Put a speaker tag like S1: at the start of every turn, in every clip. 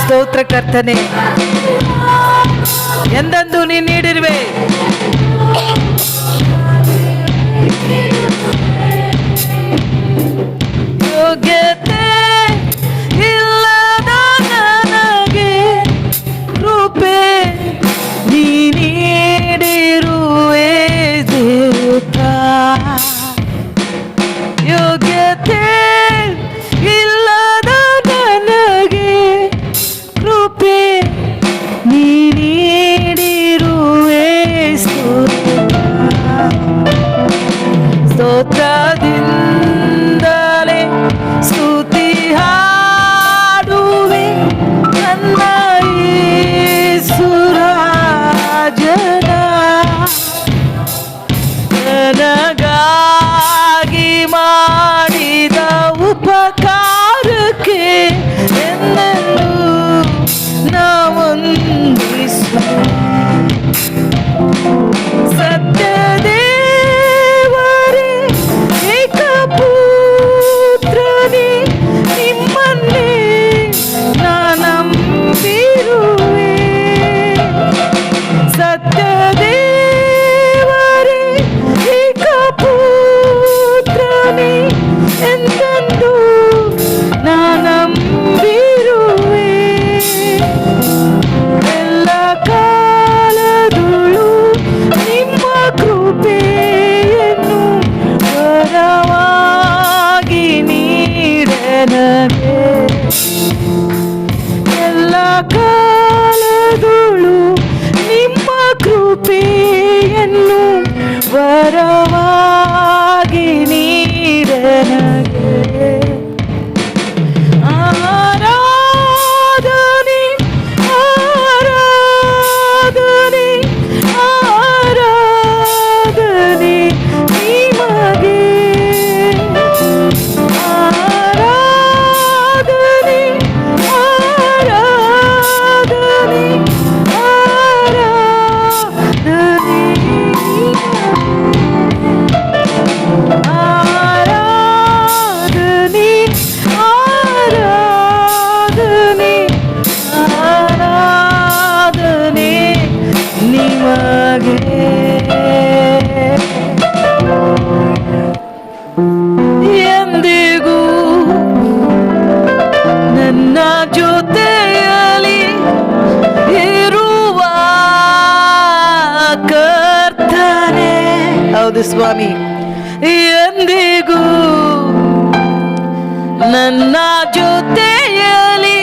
S1: ಸ್ತೋತ್ರ ಕರ್ತನೆ ಎಂದಂದು ನೀ ನೀಡಿರುವೆ. స్తోత్రాది ಸ್ವಾಮಿ. ಎಂದಿಗೂ ನನ್ನ ಜೊತೆಯಲ್ಲಿ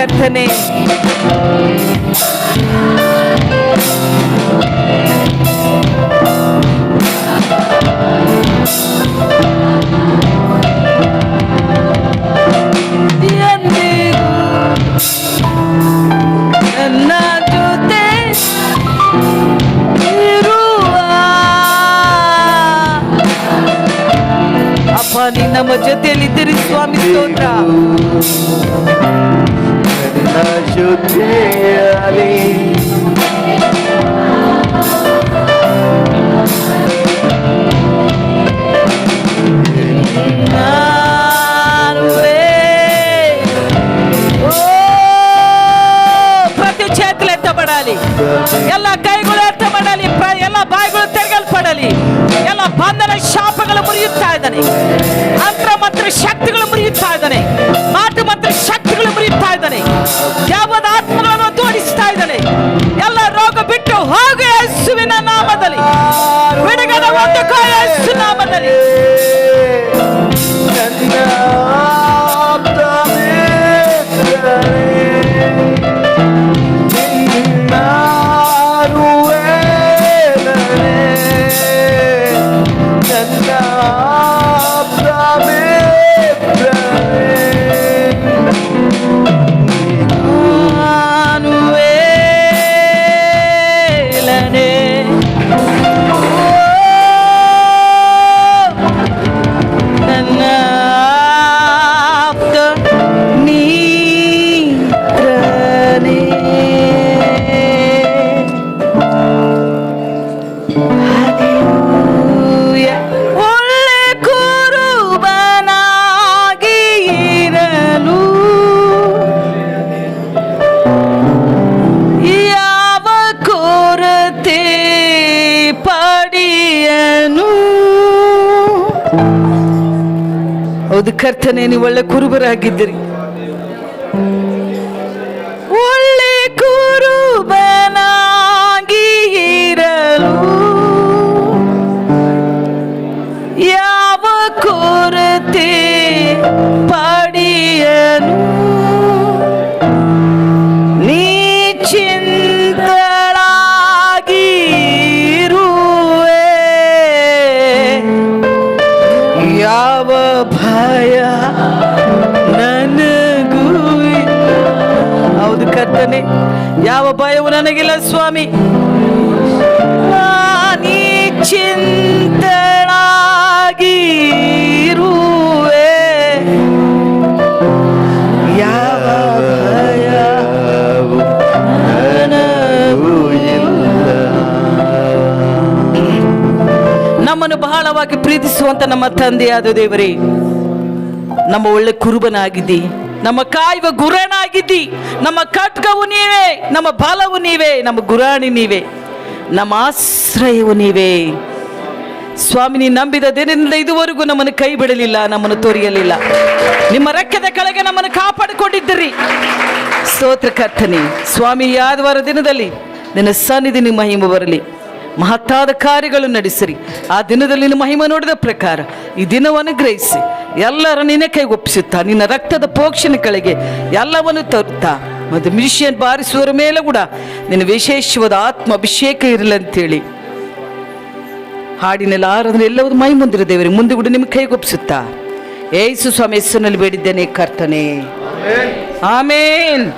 S1: ಕರ್ತನೆ ನನ್ನ
S2: ಜೊತೆಯಲ್ಲಿ
S1: ನಾನುವೇ. ಓ, ಪ್ರತಿ చేతులు ఎత్తబడాలి ಎಲ್ಲ ಕೈಗಳು ಎತ್ತಬಡಲಿ ಪ್ರ- ಎಲ್ಲ ಬಾಯಿಗಳು ತೆರೆಯಲ್ಪಡಲಿ ಎಲ್ಲ ಬಂಧನ ಶಾಪಗಳು ಮುರಿಯುತ್ತಾ ಇದ್ದಾನೆ ಮಂತ್ರ ಮಂತ್ರ ಶಕ್ತಿಗಳು Yeah. ಹೌದು ಕರ್ತನೆ ನೀವು ಒಳ್ಳೆ ಕುರುಬರಾಗಿದ್ದೀರಿ. ಯಾವ ಭಯವು ನನಗಿಲ್ಲ ಸ್ವಾಮಿ? ಚಿಂತಳಾಗಿರುವೆ ಯಾವ ನಮ್ಮನ್ನು ಬಹಳವಾಗಿ ಪ್ರೀತಿಸುವಂತ ನಮ್ಮ ತಂದೆಯಾದ ದೇವರೇ, ನಮ್ಮ ಒಳ್ಳೆ ಕುರುಬನಾಗಿದ್ದಿ. ನಮ್ಮ ಕಾಯುವ ಗುರಾಣಾಗಿದ್ದಿ, ನಮ್ಮ ಕಟ್ಕವು ನೀವೇ, ನಮ್ಮ ಬಲವು ನೀವೇ, ನಮ್ಮ ಗುರಾಣಿ ನೀವೇ, ನಮ್ಮ ಆಶ್ರಯವು ನೀವೇ. ಸ್ವಾಮಿ, ನೀ ನಂಬಿದ ದಿನದಿಂದ ಇದುವರೆಗೂ ನಮ್ಮನ್ನು ಕೈ ಬಿಡಲಿಲ್ಲ, ನಮ್ಮನ್ನು ತೋರಿಯಲಿಲ್ಲ. ನಿಮ್ಮ ರಕ್ತದ ಕೆಳಗೆ ನಮ್ಮನ್ನು ಕಾಪಾಡಿಕೊಂಡಿದ್ದೀರಿ. ಸ್ತೋತ್ರ ಕರ್ತನೆ, ಸ್ವಾಮಿ ಯಾದವಾರ ದಿನದಲ್ಲಿ ನಿನ್ನ ಸನ್ನಿಧಿ ನಿಮ್ಮ ಮಹಿಮೆ ಬರಲಿ. ಮಹತ್ತಾದ ಕಾರ್ಯಗಳು ನಡೆಸಿರಿ. ಆ ದಿನದಲ್ಲಿ ನಿನ್ನ ಮಹಿಮೆ ನೋಡಿದ ಪ್ರಕಾರ ಈ ದಿನವನ್ನು ಗ್ರಹಿಸಿ. ಎಲ್ಲರ ನಿನ್ನ ಕೈ ಒಪ್ಪಿಸುತ್ತಾ ನಿನ್ನ ರಕ್ತದ ಪೋಕ್ಷಣೆ ಕೆಳಗೆ ಎಲ್ಲವನ್ನು ತರುತ್ತಾ. ಮತ್ತು ಮಿಷಿಯನ್ ಬಾರಿಸುವರ ಮೇಲೆ ಕೂಡ ನಿನ್ನ ವಿಶೇಷವಾದ ಆತ್ಮ ಅಭಿಷೇಕ ಇರಲಿ ಅಂತೇಳಿ. ಹಾಡಿನೆಲ್ಲ ಆರಾಧನೆ ಎಲ್ಲವೂ ಮೈ ಮುಂದಿರ ದೇವರಿಗೆ ಮುಂದೆ ಕೂಡ ನಿಮ್ಗೆ ಕೈಗೊಪ್ಪಿಸುತ್ತಾ. ಏಸು ಸ್ವಾಮಿ ಹೆಸರಿನಲ್ಲಿ ಬೇಡಿದ್ದೇನೆ ಕರ್ತನೆ. ಆಮೇನ್.